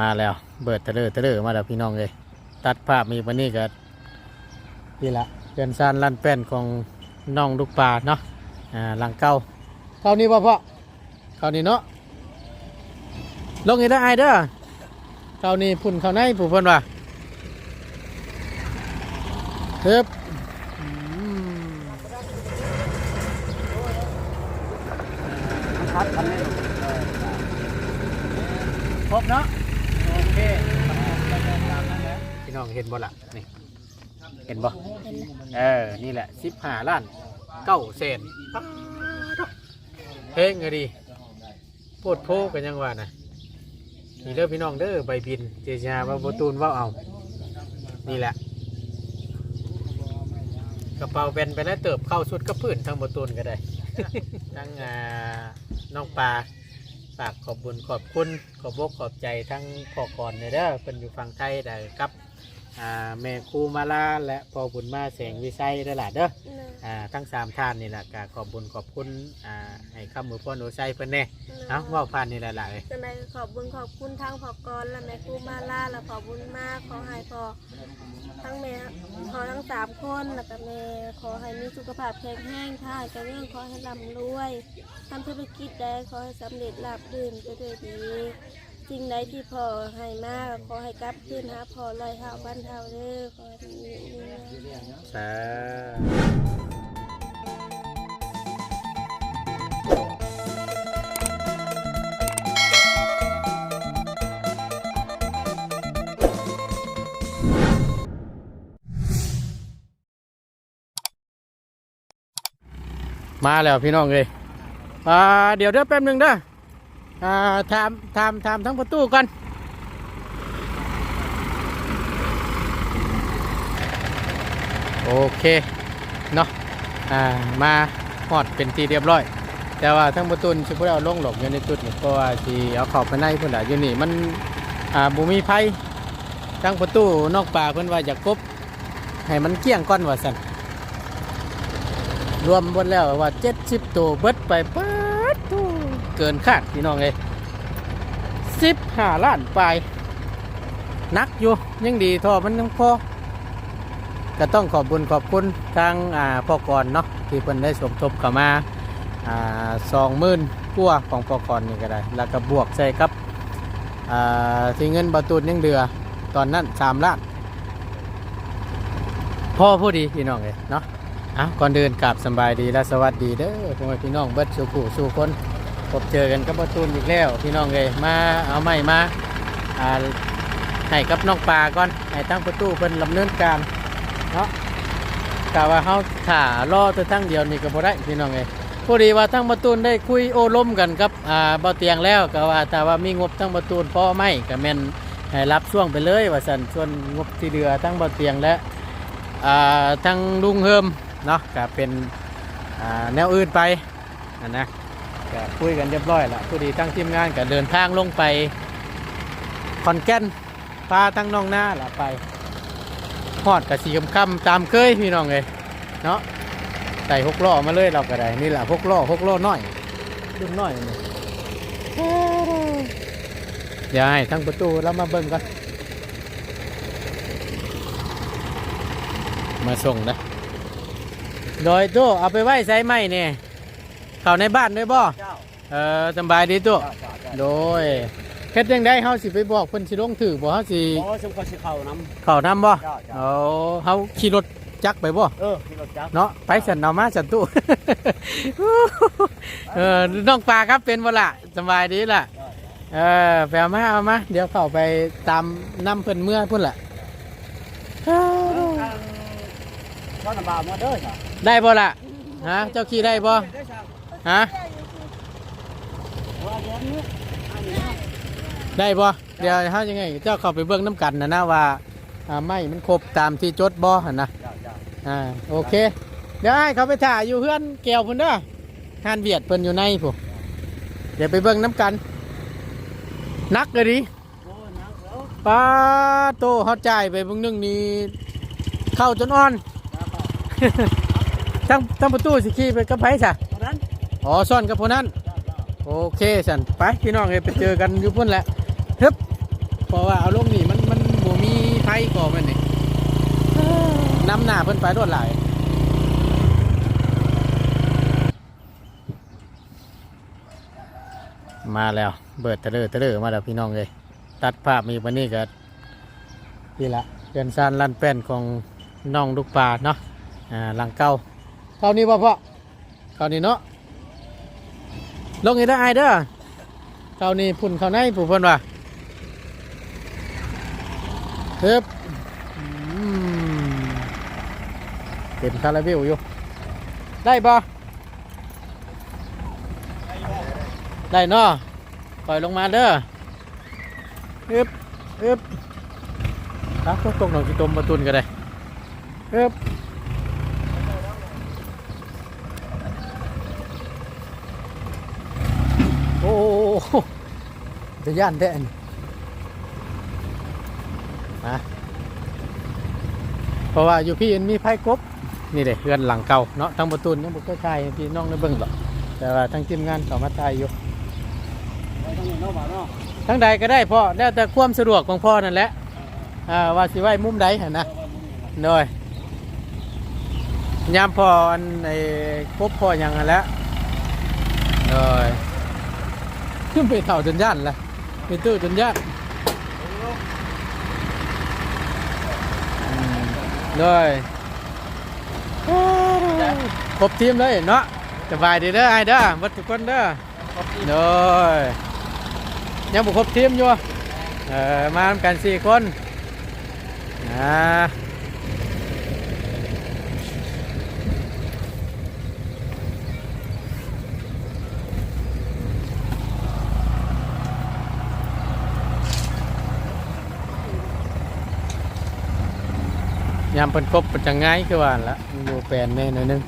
มาแล้ว เบิดตะเลอตะเลอมาแล้วพี่น้องเลยตัดภาพมีวันนี้ก็นี่ละเกินซานลั่นแป้นของน้องลูกปลาเนาะอ่าหลังเก่าเท่านี้ป่ะพ่อเท่านี้เนาะลงอีกได้วไอเด้อเท่านี้พุ่นเข้าในผู้เพิ่นว่าเฮ้บอืม ครับทำให้ ครบเนาะโอเคพี่น้องเห็นบ่ล่ะนี่เห็นบ่เออนี่แหละสิบห้าล้านเก้าเศษปั๊บเพลงก็ดีโพดโพกันยังว่านะนี่เด้อพี่น้องเด้อใบบินเจชาว่าโบตูนเว่าเอา นี่แหละ กระเป๋าแบนไปแล้วเติบเข้าสุดกระพื้นทั้งโบตูนก็ได้ทั้งอ่าน้องปลาฝากขอบบุญขอบคุณขอบอกขอบใจทั้งพ่อก่อนเนี่ยเด้อเป็นอยู่ฝั่งไทยได้ครับ อ่าแม่ครูมาลาและพ่อบุญมาแสงวิไซได้อล่ะเด้ออ่าทั้งสามท่านนี่แหละก็ขอบบุญขอบคุณอ่าให้คำมือพ่อหนูใช้เพิ่นแน่เอ้าเว่าผ่านนี่แหละล่ะเอ้ยจังใดก็ขอบบุญขอบคุณทั้งพอกรและแม่ครูมาล่าและขอบบุญมากขอให้พอทั้งแม่ขอทั้งสามคนแล้วก็แม่ขอให้มีสุขภาพแข็งแรงท่ายกระเรื่องขอให้ร่ำรวยทำธุรกิจใดขอให้สำเร็จราบรื่นไปด้วยดี สิ่งใดที่พ่อให้มากขอให้กลับคืนหาพ่อลอยเท้าบ้านเท้าเด้อขอให้มีมีเงิน สามาแล้วพี่น้องเลยอ่าเดี๋ยวเดี๋ยวแป๊บหนึ่งเด้อ อ่าถามถามถามทั้งประตูก่อนโอเคเนาะอ่ามาฮอดเป็นทีเรียบร้อย แต่ว่าทั้งประตูชิบุเอาลงหลบอยู่ในจุดนี้เพราะว่าที่เอาข้าไปในเพิ่นน่ะอยู่นี่มันอ่าบ่มีไผทั้งประตูนอกป่าเพิ่อนว่าจะกบให้มันเกี้ยงก่อนว่าซั่นรวมหมดแล้วว่า70ตัวเบิดไปเบิดตัว เกินคาดพี่น้องเอ้ย15ล้านปลายหนักอยู่ยังดีทอมันยังพอก็ต้องขอบบุญขอบคุณทางอ่าพ่อกรเนาะที่เพิ่นได้สมทบเข้ามาอ่าสองหมื่นกัวของพ่อกรนี่ก็ได้ แล้วก็บวกใส่ครับอ่าที่เงินประตูนยังเดือตอนนั้นสามล้านพ่อผู้ดีพี่น้องเลยเนาะอะก่อนเดินกราบสบายดีและสวัสดีเด้อพ่อพี่น้องเบิดสู่ผู้สู่คน พบเจอกันกับประตูนอีกแล้ว พี่น้องเลยมาเอาไม้มาอ่าให้กับน้องปลาก่อนให้ตั้งประตูเพิ่นดำเนินการเนาะกะว่าเขาถ่ารอตัวทั้งเดียวนี่ก็บ่ได้พี่น้องไงพอดีว่าทั้งประตูนได้คุยโอ้ล้มกันครับอ่าเบาเตียงแล้วก็ว่าแต่ว่ามีงบทั้งประตูนพอไหมก็แม่นให้รับช่วงไปเลยว่าสันส่วนงบที่เหลือทั้งเบาเตียงและอ่าทั้งลุงเฮิมเนาะก็เป็นอ่าแนวอื่นไปนนะ ก็คุยกันเรียบร้อยละพอดีทั้งทีมงานก็เดินทางลงไปขอนแก่นพาทั้งน้องหน้าละไปฮอดกับสีคำๆตามเคยพี่น้องเลยเนาะใส่หกล้อมาเลยเราก็ได้นี่แหละหกล้อหกล้อน้อยรุ่นน้อยนี่เดี๋ยวให้ทั้งประตูเรามาเบิ่งกันมาส่งนะโดยตู้เอาไปไว้ใส่ไม้เนี่ย เข้าในบ้านด้วยบ่เจ้าเออสำบายดีตู้เจ้าเจ้าเจ้าโดยเฮ็ดยังได้เฮาสิไปบอกเพิ่นสิลงถือบ่เฮาสิโอ้สมควรสิเข้าน้ เข้านำบ่เจ้าเจ้าเอาเฮาขี่รถจักรไปบ่ำเออที่รถจักรเนาะไปสันเอามาสันตู้ เออน้องปลาครับเป็นบ่ละสบายดีล่ะเออไปเอามาเอามาเดี๋ยวเข้าไปตามน้ำเพิ่นเมื่อพุ่นล่ะทางพ่อน้ำบามาเด้อจ้ะได้บ่ล่ะฮะเจ้าขี่ได้บ่เด้อจ้ะ ฮะว่าเดี๋ยวนี้อันนี้นะได้บ่เดี๋ยวเฮายังไง เจ้าเข้าไปเบิ่งน้ำกันนะนะว่าไม้มันครบตามที่จดบ่หั่นนะอ่าโอเค เดี๋ยวให้เขาไปถ่ายอยู่เพื่อนแก้วพุ่นเด้อหานเวียดเพิ่นอยู่ในพุ่นเดี๋ยวไปเบิ่งน้ำกัน นักเลยดิโอ้นักแล้วป้าโตเขาจ่ายไปเบิ่งหนึงนี่เข้าจนอ่อนทั้งทั้งประตูสิขี่ไปกับไผซะ อ๋อซ่อนกับพวกนั้น โอเคสันไปพี่น้องเอ้ยไปเจอกันอยู่พุ่นแหละฮึบเพราะว่าเอาลงนี่มันมันบ่มีไฟก่อมันนี่น้ำหน้าเพิ่นไปรวดหลายมาแล้วเบิดเตะเลอตะเลอมาแล้วพี่น้องเลยตัดภาพมีวันนี้ก็นี่ละเรือนซานลั่นแป้นของน้องลูกปลาเนาะอ่าหลังเก่าเท่านี้ป่ะพ่อเท่านี้เนาะ ลงอีกได้ไอเด้อเท่านี้พุ่นเขาในผู้เพิ่นว่าเฮ้บอืมเต็มคาราเบลอยู่ ได้ปะได้เนาะปล่อยลงมาเด้อเฮ้บเฮ้บตักตกหนอยกิตมมาตุนก็ได้เฮ้บโอ้โห จะย่านแดนนะเพราะว่าอยู่พี่มีไพ่กบนี่เลยเพื่อนหลังเก่าเนาะทั้งประตูนยังบุกใกล้ๆพี่น้องได้เบิ่งหรอกแต่ว่าทั้งทีมงานเขามาถ่ายอยู่ไว้ตรงนี้เนาะบ่าวเนาะทั้งใดก็ได้พ่อแล้วแต่ความสะดวกของพ่อนั่นแหละอ่าว่าสิไว้มุมใดหั่นนะโดยยามพ่ออันไอ้กบพ่อยังหั่นแล้วโดย ขึ้นไปเท่าจนย่านละไปตู้จนย่านเลยครบทีมเลยเนาะสบายดีเด้อไอ้เด้อวัดทุกคนเด้อเลยยังบุครบทีมอยู่เออมาทำกันสี่คนอ่า ยามเป็นครบเป็นจังไงคือว่าหั่นละมันอยู่แปลนแน่หน่อยนึง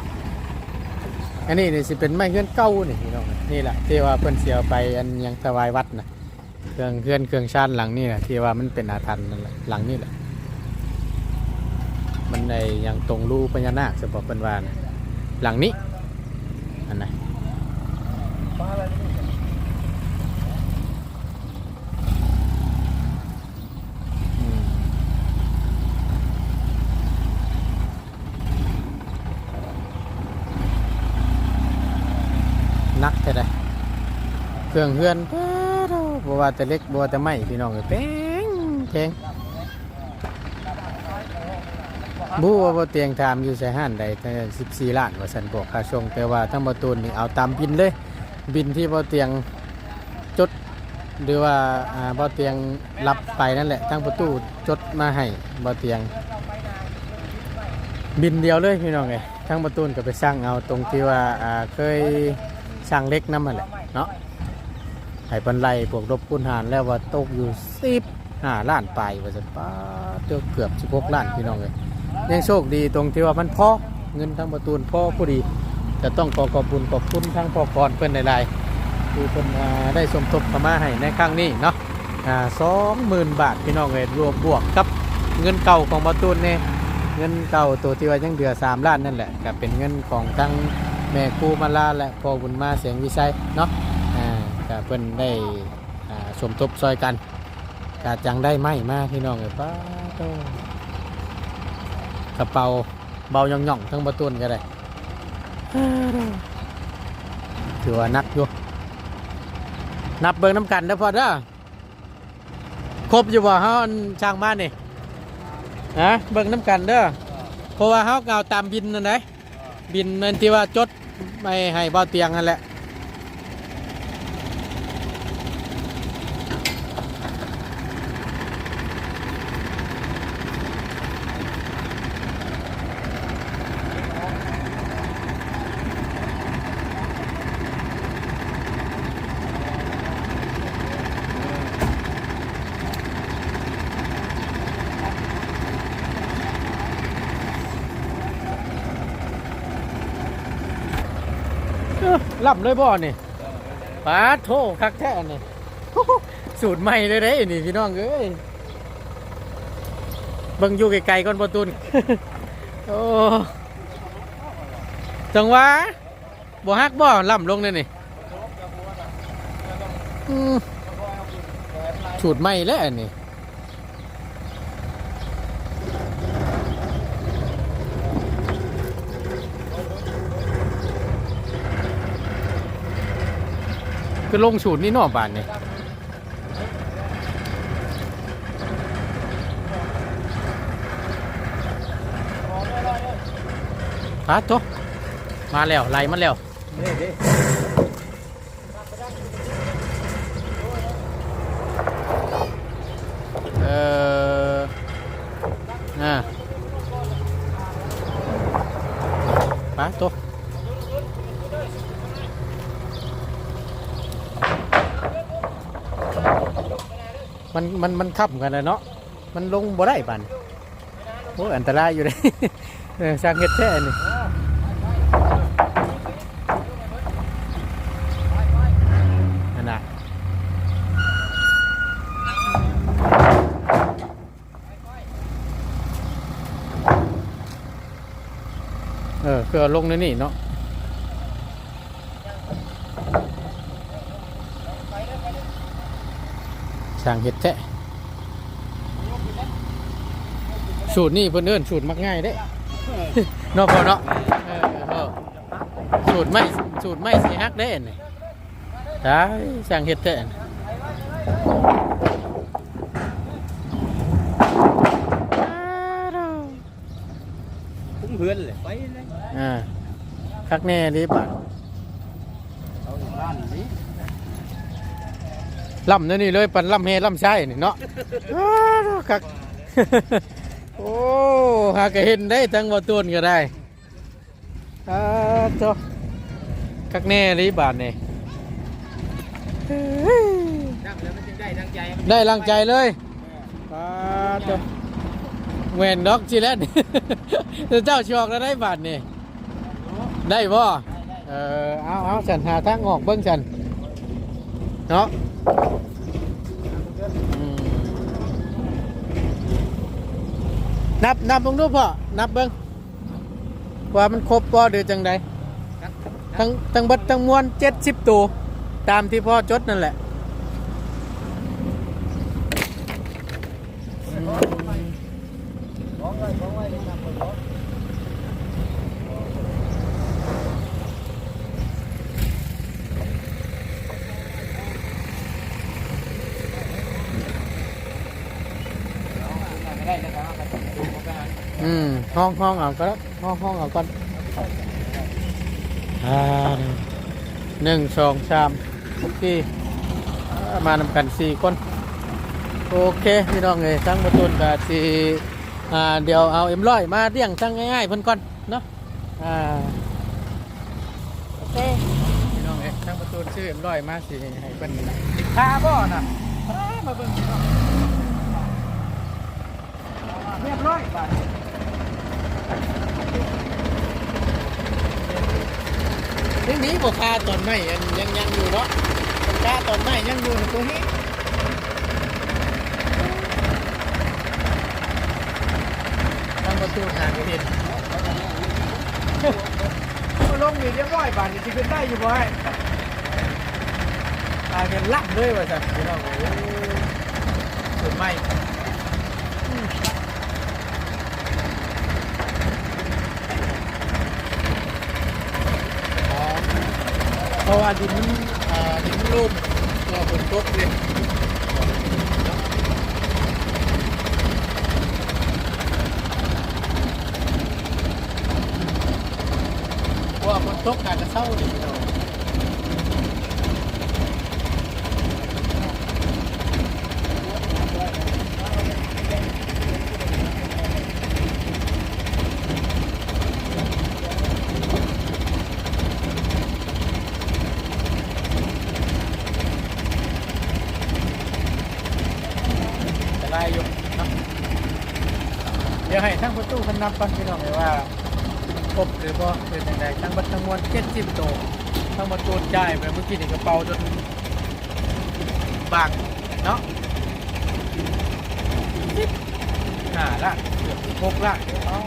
อันนี้นี่สิเป็นไม้เงื่อนเก้านี่พี่น้องนี่แหละที่ว่าเพิ่นเสียไปอันยังถวายวัดนะเครื่องเครื่องเครื่องชาติหลังนี่แหละที่ว่ามันเป็นอาถรรพ์นั่นแหละหลังนี่แหละ มันในยังตรงรูพญานาคสมบอกเป็นว่านะหลังนี้อันไหนอืม นักแท้ได้ เครื่องเฮือนแป๊ดเอาบัว่าแต่เล็กบัวแต่ไม่พี่น้องเอ้ยเป้งเพงบูว่าบ่เตียงถามอยู่ใส่ห้านใดแต่สิบสี่ล้านว่าสันบอกค่าช่วงแต่ว่าทั้งประตูนี่เอาตามบินเลย บินที่บ่เตียงจดหรือว่าอ่าบ่เตียงรับไปนั่นแหละทั้งประตูจดมาให้บ่เตียง บินเดียวเลยพี่น้องเอ้ยทั้งประตูก็ไปสร้างเอาตรงที่ว่าเคยช่างเล็กน้ำมันแหละเนาะ ให้ปันไลพวกรบกุนหารแล้วว่าตกอยู่สิบห้าล้านไปว่าจะป้าเกือบเกือบสิบหกล้านพี่น้องเลยยังโชคดีตรงที่ว่ามันพอเงินทั้งประตูนพ่อผู้ดีจะต้องขอขอบคุณขอบคุณทั้งพ่อกรเพื่อนหลายๆที่เพิ่นอ่าได้สมทบเข้ามาให้ในครั้งนี้เนาะสองหมื่นบาทพี่น้องเลยรวมบวกกับเงินเก่าของประตูนเนี่ยเงินเก่าตัวที่ว่ายังเดือสามล้านนั่นแหละก็เป็นเงินของทั้งแม่ครูมาลาและพ่อบุญมาเสียงวิสัยเนาะ ก็เพิ่นได้สมทบซอยกันก็จังได้ไหมมาพี่น้องเอ้ยป้าโตกระเป๋าเบาหย่องๆทั้งประตูนก็ได้ถือว่านักอยู่นับเบิ่งน้ำกันเด้อพอด้อครบอยู่บ่เฮาช่างมานนี่ฮะเบิ่งน้ำกันเด้อเพราะว่าเฮาเอาตามบินนั่นไดบินนั่นที่ว่าจดไม่ให้เบาเตียงนั่นแหละ ล่ำเลยบ่นี่ป้าดโทคักแท้นี่สูตรใหม่เลยเด้นี่พี่น้องเอ้ยเบิ่งอยู่ไกลๆก่อนประตูนโอ้จังหวะบ่ฮักบ่ล่ำลงเลยนี่อืมสูตรใหม่แล้วอัน คือลงสูตรนี่นอกบ้านนี่ฮะตัวมาแล้วไล่มันแล้ว นี่ดิ เอออ่าไปตัว มันมันมันขับกันเลยเนาะมันลงบ่ได้บันโอ้อันตรายอยู่เลยเออสร้างเฮ็ดแท้นี่นั่นน่ะเออคือเอลงในนี่เนาะ สั่งเห็ดแท้สูตรนี่เพิ่นเอิ้นสูตรมักง่ายเด้เนาะพอเนาะเออเออสูตรไม่สูตรไม่สีฮักเด้นี่ได้สั่งเห็ดแท้นี่คุ้มเพื่อนเลยไปเลยอ่าคักแน่ดิบัดเอาอยู่บ้านนี้ ล่ำนั่นนี่เลยปันล่ำเฮล่ำใช่นี่เนาะอ้าวคักโอ้หากเห็นได้ทั้งว่าตูนก็ได้อ้าวโตคักแน่ดิบาทนี่ดังแล้วมันจึงได้ดังใจได้ลังใจเลยอ้าวโตเวนด็อกจีแล้วนี่เจ้าชอกแล้วได้บาทนี่ได้บ่เออเอาเอาฉันหาทางออกเบิ้งฉันเนาะอืม นับนับเบิ่งดูพ่อ นับเบิ่งว่ามันครบบ่หรือจังใดทั้งทั้งเบัดทั้งมวล70ตัว ตามที่พ่อจดนั่นแหละอืมของไว้ของไว้ยังนำไปของ ไม่ได้นะครับเอาไปดูเขาไปหา อืมห้องห้องเอาก็แล้วห้องห้องเอาก่อนอ่าหนึ่งสองสามสี่อ่ามานำกันสี่คน โอเค พี่น้องเอ้ยทั้งประตูนกับสี่อ่าเดี๋ยวเอาเอ็มร้อยมาเรียงทั้งง่ายๆเพิ่นก่อนเนาะอ่าโอเคพี่น้องเอ้ยทั้งประตูนชื่อเอ็มร้อยมาสิให้เพิ่นติดค่าบ่น่ะอ่ามาเบิ่งพี่น้องเรียบร้อยบา ดนี้นี้บ่ค่าตอนไหนยังยังยังอยู่เนาะค่าตอนไหนยังอยู่ตัวนี้ทางประตูทางก็เห็นลงนี่เรียบร้อยบานนี่ที่ขึ้นได้อยู่บ่ให้ตายเป็นลักเลยว่าจ้ะพี่น้องโอ้ยสุดไม่ ราะว่าดินมันอ่าดินมันลุ่มตัวฝนตกเลยว่าฝนตกอาจจะเศร้าเลยพี่น้องจะไล่อยู่เนาะเดี๋ยวให้ทั้งประตูค นับก่อนพี่น้องเลยว่าครบหรือบ่เป็นยังไงทั้งบัดทั้งมวลเจ็ดสิบโตทั้งหมดตูนจ่ายไปเมื่อกี้นี่กระเป๋าจนบางเนาะสิบห้าละเกือบสิบหกละเอา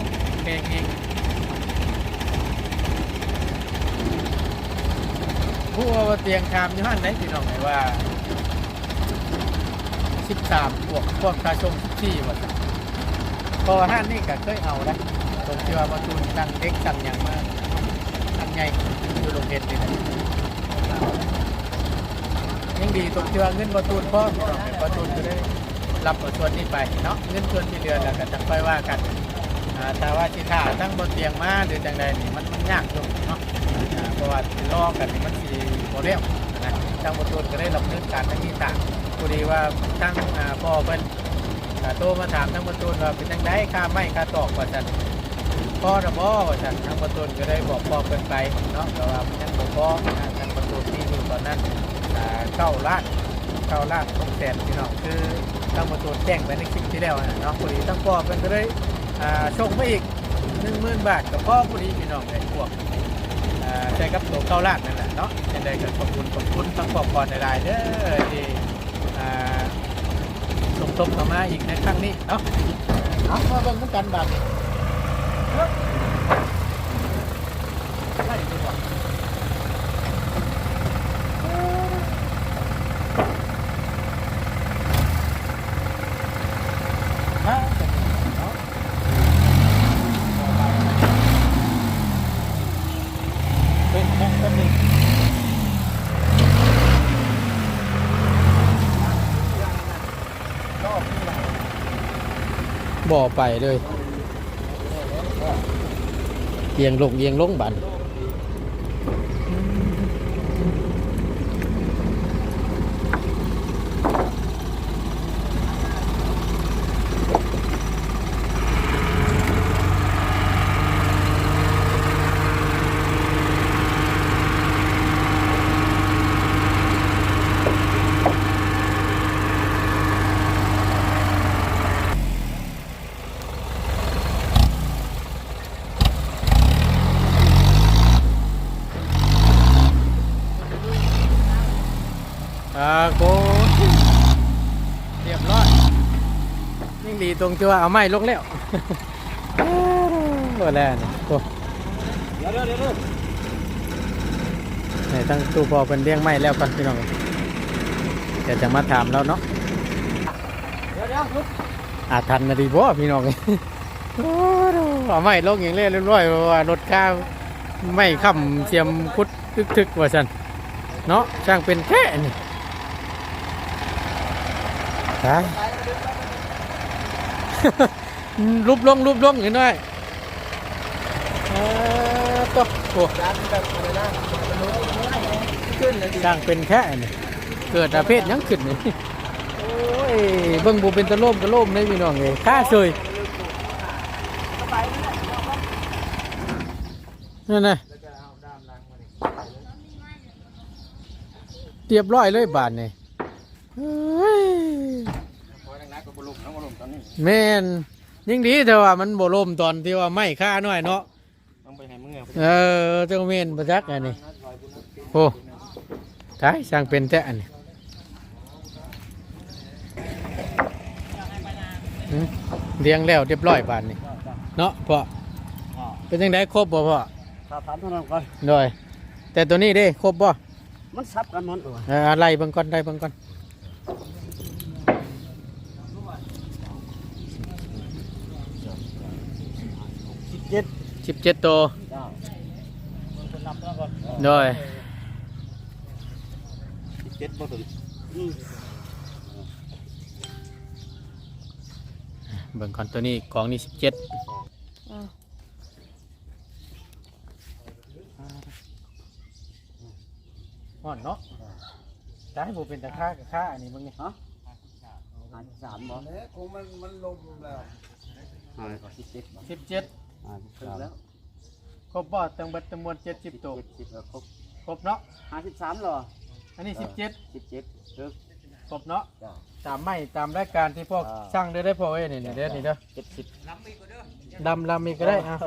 แพงเองผู้ว่าเตียงคามยู่หันไหนพี่น้องไหนว่าสิบสามพวกพวกคาชงสิบสี่วัน พอห้านนี่ก็เคยเอานะผมเชื่อว่าประตูสั่งเล็กสั่งอย่างมากสั่งใหญ่อยู่โรงเรียนนี่นะยังดีตรงที่ว่าเงินประตูนพ่อประตูนก็ได้รับเอาส่วนนี้ไปเนาะเงินส่วนที่เหลือแล้วก็จะค่อยว่ากันแต่ว่าที่ถ้าทั้งบนเตียงมาหรือจังใดนี่มันมันยากอยู่เนาะเพราะว่าสิรอกันนี่มันสิบ่เร็วนะทางประตูนก็ได้รับเนินการทั้งนี้ต่างพอดีว่าทั้งพ่อเพิ่น อ่าโทรมาถามทั้งประตูนว่าเป็นจังไดค่าไม้ค่าตอกว่าซั่นพ่อระบอว่าฉันทางประตูก็ได้บอกพ่อเพิ่นไปเนาะแต่ว่ามันยังบกพ่ออ่าทางประตูที่อยู่ตอนนั้นเก้าล้านเก้าล้านหกแสนพี่น้องคือทางประตูแจ้งไปในคลิปที่แล้วนะเนาะพอดีทั้งพ่อเพิ่นก็ได้อ่าชงมาอีกหนึ่งหมื่นบาทกับพ่อพอดีพี่น้องได้พวกอ่าใช้กับตัวเก้าล้านนั่นแหละเนาะยังไงก็ขอบคุณขอบคุณทั้งพ่อก่อในรายๆเด้อที่ ชมต่อมาอีกในครั้งนี้เนาะเอามาเบิ่งนกันบาทนี้ ไล่ดีกว่าฮะเอาเป็นแค่แป๊บนึงบ่ อไปเลยเอียงลงเอียงลงบัน อ่าโกเรียบร้อยยิ่งดี ตรงที่ว่าเอาไม้ลงแล้วโอ้แล้วนี่โอ้เดี๋ยวเดี๋ยวเดี๋ยวเดี๋ยวไหนตั้งตู้พอเป็นเลี้ยงไม้แล้วกันพี่น้องเดี๋ยวจะมาถามแล้วเนาะเดี๋ยวเดี๋ยวลุกอาทันนะดีบ่พี่น้องโอ้เอาไม้ลงอย่างเรียบร้อยเราะว่ารถข้าไม่ค้ำเสียมคุดทึกๆว่าสันเนาะช่างเป็นแค่นี่ใช่ รูปลงรูปลงเห็นไหมเออตบโอ้ดันแบบอะไรนะขึ้นเลยสร้างเป็นแค่นี่เกิดอาเพศยังขึ้นนี่โอ้ยเบิ่งบูเป็นตะโลมตะโลมเลยพี่น้องเลยข้าเฉยนั่นน่ะเรียบร้อยเลยบานนี่เฮ้ย พอดังนั้นก็บลุกน้องบลุกตอนนี้ แม่นยิ่งดีแต่ว่ามันบ่ล่มตอนที่ว่าไม่ค่าน้อยเนาะต้องไปให้มึงเออเจ้าเมนประจักษ์อันนี้โอ้ตายสร้างเป็นแต่อันนี้หืมเลี้ยงแล้วเรียบร้อยบานนี้เนาะพ่อเป็นยังไงครบบ่พ่อถ้าถามเท่านั้นก่อน โดยแต่ตัวนี้เด้ครบบ่มันซับกันหมดตัวเออไล่เบิ่งก่อนไล่เบิ่งก่อน สิบ เจ็ดสิบเจ็ดตัวเจ้ามันคนนับแล้วก่อนโดยสิบเจ็ดบ่ถึงอืมเบิ่งก่อนตัวนี้กองนี้สิบเจ็ดอ่าห่อนเนาะได้บ่เป็นตะค่ากับค่าอันนี้เบิ่งนี่ฮะหาสามบ่เนี่ยคงมันมันลมแล้วหาสิบเจ็ดบ่สิบเจ็ด หาสิบสามแล้วครบบ่ตั้งเบัดจำนวนเจ็ดสิบตัวเจ็ดสิบแล้วครบครบเนาะห้าสิบสามเหรออันนี้สิบเจ็ดสิบเจ็ดเด้อครบเนาะจ้า ตามไม่ตามรายการที่พ่ออ่า สั่งได้ได้พ่อเอ้ยนี่นี่เด้อนี่เด้อเจ็ดสิบดำลำอีกก็ได้อะ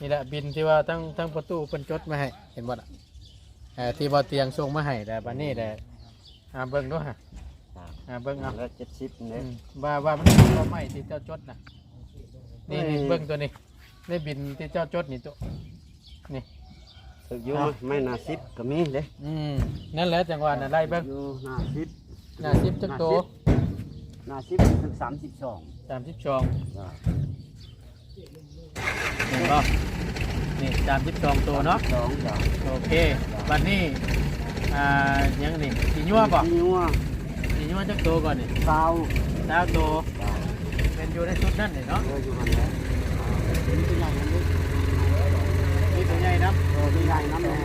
นี่แหละบินที่ว่าตั้งตั้งประตูเพิ่นจดมาให้เห็นบ่ล่ะเอ่อที่บ่เตียงส่งมาให้แต่บัดนี้แต่อ่าเบิ่งดูฮะอ่าเบิ่งเอา แล้วเจ็ดสิบอืเนี่ยมว่าว่ามันเป็นบ่ไม่ที่เจ้าจดน่ะนี่นี่เอ้ยเบิ่งตัวนี้ ในบินที่เจ้าจดนี่ตัวนี่ถึกอยู่ไม่นาสิบก็มีเด้อืม นั่นแหละจังหวะนั้นไล่เบิ่งอยู่นาสิบหน้าสิบจักโตนาสิบถึงสามสิบสองสามสิบสองจ้าเห็นป่ะนี่สามสิบสองตัวเนาะ สองจ้าโอเควันนี้ อ่ายังนี่สีนัวบ่นัวสีนัวจักโตก่อนนี่เศร้าดาวโตเป็นอยู่ในชุดนั่นนี่เนาะ เอออยู่หันแล้วนี่เป็นใหญ่น้ำลึก มีตัวใหญ่นะเออเป็นใหญ่น้ำแดง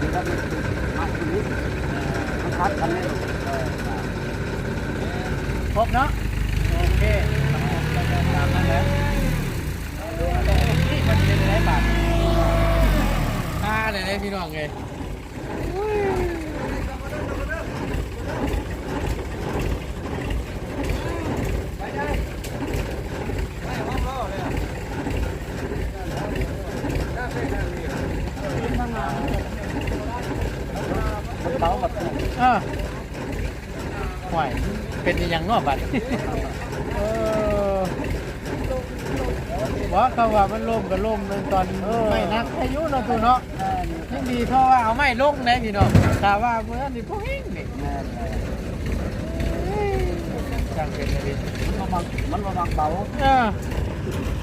นี่ก็เป็นมาชีวิตมันคัดกันเลยเออครบเนาะโอเคตามนั้นแล้วนี่มันเป็นอะไรบ้าทตาเลยนะพี่น้องเล แบบเออห่วยเป็นอหยังเนอกบัดเออบอกเขาว่ามันล่มก็ล่มเลยตอนไม่นักอายุเนาะตัวเนาะยังดีเท่าว่าเอาไม่ลงนะพี่น้องแต่ว่าเมื่อนี่พวกเองนี่แม่นเลยจังเป็นอะไรมันบ่มักมันบ่มักเบาเออ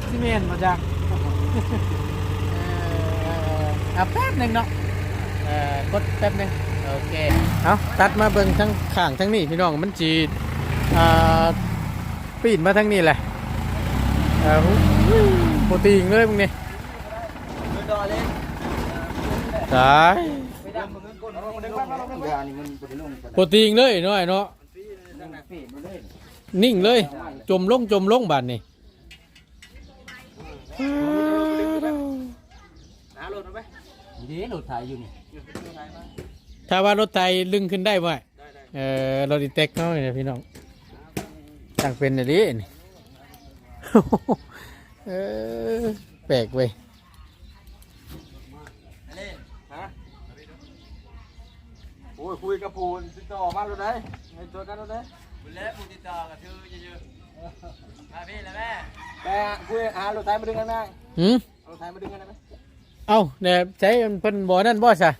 ซีเมนต์มาจากเออเอาแป๊บหนึ่งเนาะเออกดแป๊บหนึ่ง โอเคเอาตัดมาเบิ่งทั้งข้างทั้งนี้พี่น้องมันจีอ่าปีนมาทั้งนี้แหละเออหูโปรตีนเลยมึงนี่ดอเล็กตายไปดำมึงก้นมันได้ว่าเราเป็นอันนี้มันบ่ได้ลงกันโปรตีนเลยน้อยเนาะนั่นน่ะพี่มันเล่นนิ่งเลย จมลงจมลงบาดนี่หารถเอาไปดีรถถ่ายอยู่นี่ ถ้าว่ารถไทยลึงขึ้นได้บ่เออรถอีเต็กเขาเนี่ยพี่น้องตั้งเป็นอะไรนี่เออแปลกเว้ยเล่นฮะโอ้ยคุยกับปูนติดต่อมารถได้ให้ตัวกันรถได้บุญเล็บบุญติดต่อกับชื่อเยอะๆมาพี่แล้วแม่แต่คุยหารถไทยมาดึงกันได้หืมรถไทยมาดึงกันได้ไหมเอ้าเนี่ยใช้เพิ่นบ่นั่นบ่ซะ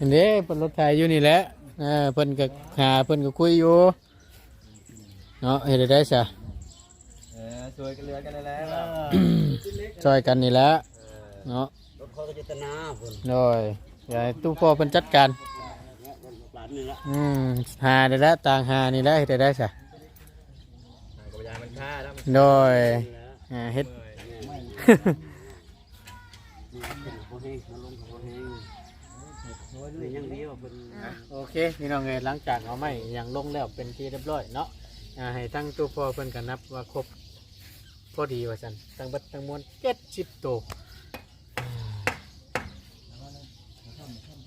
เห็นเด้เพิ่นรถไทยอยู่นี่แหละเออเพิ่นก็หาเพิ่นก็คุยอยู่เนาะเฮ็ดได้ซะเออสวยกันเรือกันแล้ว ช่วยกันนี่แหละเนาะรถเขาก็จะตนาพุ่นโดยอย่าให้ตู้พ่อเป็นจัดการหลานนี่ละอืมหาได้แล้วต่างหานี่ได้ได้ได้สะกับยามันฆ่าแล้วโดยอ่าเฮ็ดนี่เป็นโคเฮงมาลงกับโคเฮงนี่ยังดีว่าเป็น โอ เคพี่น้องเอ้ยหลังจากเอาไม้อย่างลงแล้วเป็นที่เรียบร้อยเนาะอ่าให้ทั้งตู้พ่อเพิ่นกันนับว่าครบพอดีว่าซั่นทั้งเบัดทั้งมวล70ตัว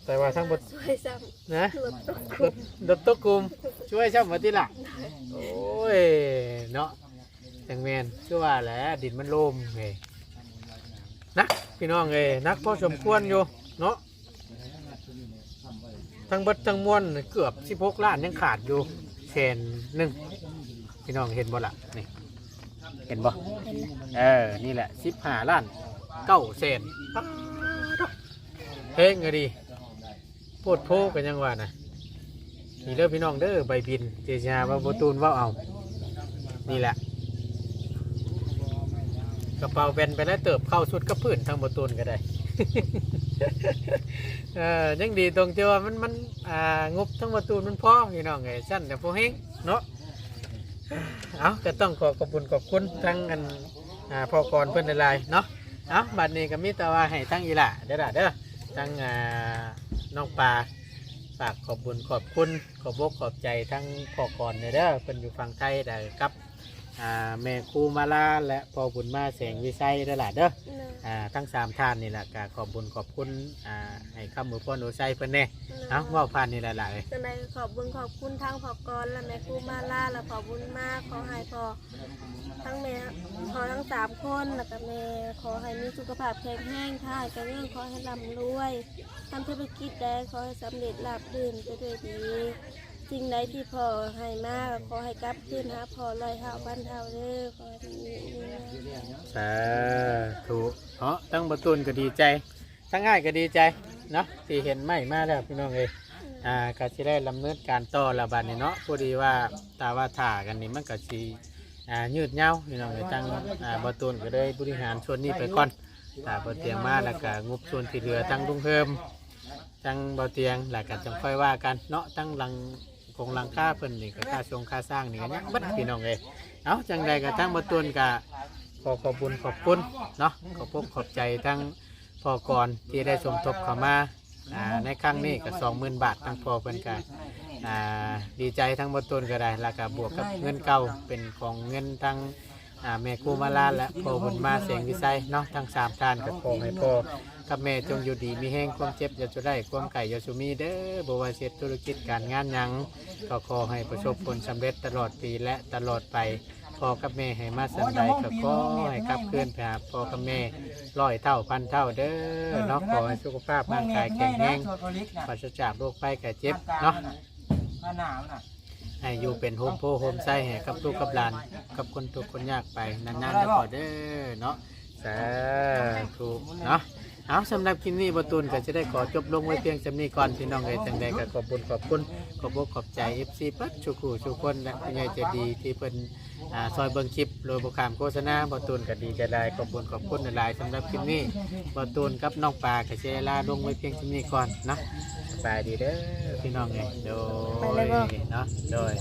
แต่ว่าทั้งหมดช่วยซ้นะำรวตกดดดดตกกลุ่มช่วยช่ำมาที่หลักโอ้ยเนาะจังแมนชื่อว่าแหละดินมันโลมไงนักพี่น้องเอ้ยนักพอสมควรอยู่เนาะ ทั้งเบัดทั้งมวลเกือบ16ล้านยังขาดอยู่แสนหนึ่งพี่น้องเห็นบ่ล่ะนี่เห็นบ่เออนี่แหละ15ล้านเก้าแสนเฮ้งไงดีโพดโพกันยังว่านะนี่เด้อพี่น้องเด้อใบบินเจชาว่าบตูนว่าเอา นี่แหละ กระเป๋าแบนไปแล้วเติบเข้าสุดกระพื้นทางบตูนก็ได้ เออยังดีตรงที่ว่ามันมันอ่างบทั้งบตูนมันพอพี่น้องไงสั้นแต่พอเฮงเนาะเอาก็ต้องขอขอบคุณขอบคุณทั้งอันอ่าพอกรเพื่อนหลายๆเนาะเอาบัดนี้ก็มีแต่ว่าให้ทั้งอีหละเด้อล่ะเด้อทั้งอ่าน้องปลาฝากขอบบุญขอบคุณขอบอกขอบใจทั้งพ่อก่อนเด้อเป็นอยู่ฝั่งไทยได้กับ อ่าแม่ครูมาลาและพ่อบุญมาแสงวิไสเด้อล่ะเด้ออ่าทั้งสามท่านนี่แหละก็ขอบบุญขอบคุณอ่าให้คำมือพ่อหนูใส่เพิ่นแน่เอาเว่าผ่านนี่แหละล่ะเอ้ยจังใดขอบบุญขอบคุณทางพอกรและแม่ครูมาล่าและขอบุญมากขอให้พอทั้งแม่พอทั้งสามคนแล้วก็แม่ขอให้มีสุขภาพแข็งแรงท่ายกันเรื่องขอให้ร่ำรวยทำธุรกิจได้ขอให้สำเร็จราบรื่นไปด้วยดี สิ่งใดที่พ่อให้มากขอให้กลับคืนหาพ่อลอยเท้าพันเท้าเด้อขอให้มีมีสาธุเนาะทั้งประตูนก็ดีใจ ทั้งง่ายก็ดีใจเนาะที่เห็นไม่มาแล้วพี่น้องเอ้ยอ่าก็สิได้ลำเนินการต่อละบัดนี้เนาะพอดีว่าตาว่าถ่ากันนี่มันก็สิอ่ายืดเหย้าพี่น้องเลยตั้งอ่าบ่ตูนก็ได้บริหารส่วนนี้ไปก่อนถ้าบ่เตียงมาแล้วก็งบส่วนที่เหลือตั้งลุงเพิ่มตั้งบ่เตียงแล้วก็จังค่อยว่ากันเนาะตั้งหลัง คงหลังค่าเพิ่นนี่ก็ค่าชงค่าสร้างนี่ก็ยังเบัดพี่น้องเอ้ยเอาจังใดก็ตั้งบ่ตูนก็ขอขอบคุณขอบคุณเนาะขอบคุณขอบใจทั้งพ่อกรที่ได้สมทบเข้ามาอ่าในครั้งนี้ก็20,000บาททั้งพ่อเพิ่นก็อ่าดีใจทั้งบนต้นก็ได้แล้วก็บวกกับเงินเก่าเป็นของเงินทั้งอ่าแม่กูมาลาและพ่อบุญมาเสียงวิสัยเนาะทั้งสามท่านกับพ่อให้พ่อ กับแม่จงอยู่ดีมีแห้งความเจ็บอย่าจะได้ความไก่อย่าสุมีเด้อบวาเสร็จธุรกิจการงานหยังก็ขอให้ประสบผลสำเร็จตลอดปีและตลอดไปพ่อกับแม่ให้มาสันใดก็ขอให้กลับเคลื่อนไปหาพ่อกับแม่ร้อยเท่าพันเท่าเด้อเนาะขอให้สุขภาพร่างกายแข็งแรงปราศจากโรคภัยไข้เจ็บเนาะหนาวน่ะให้อยู่เป็นโฮมโพโฮมไส้ให้กับลูกกับหลาน กับคนทุกข์คนยากไปนานๆจะพอเด้อเนาะสาธุเนาะ เอาสำหรับคลิปนี้ประตูนก็จะได้ขอจบลงไว้เพียงจำนี้ก่อนพี่น้องเอ๋ยจังใดก็ขอบคุณขอบคุณขอบอกขอบใจเอฟซีปัดชุกูชุกคนและผู้ใหญ่ใจดีที่เพิ่นอ่าซอยเบิ่งคลิปโดยบุคามโฆษณาประตูนก็ดีจะได้ขอบคุณขอบคุณหลายๆสำหรับคลิปนี้ประตูนกับน้องปลาก็จะลาลงไว้เพียงจำนี้ก่อนเนาะสบายดีเด้อพี่น้องเอ๋ยโดยเนาะโดย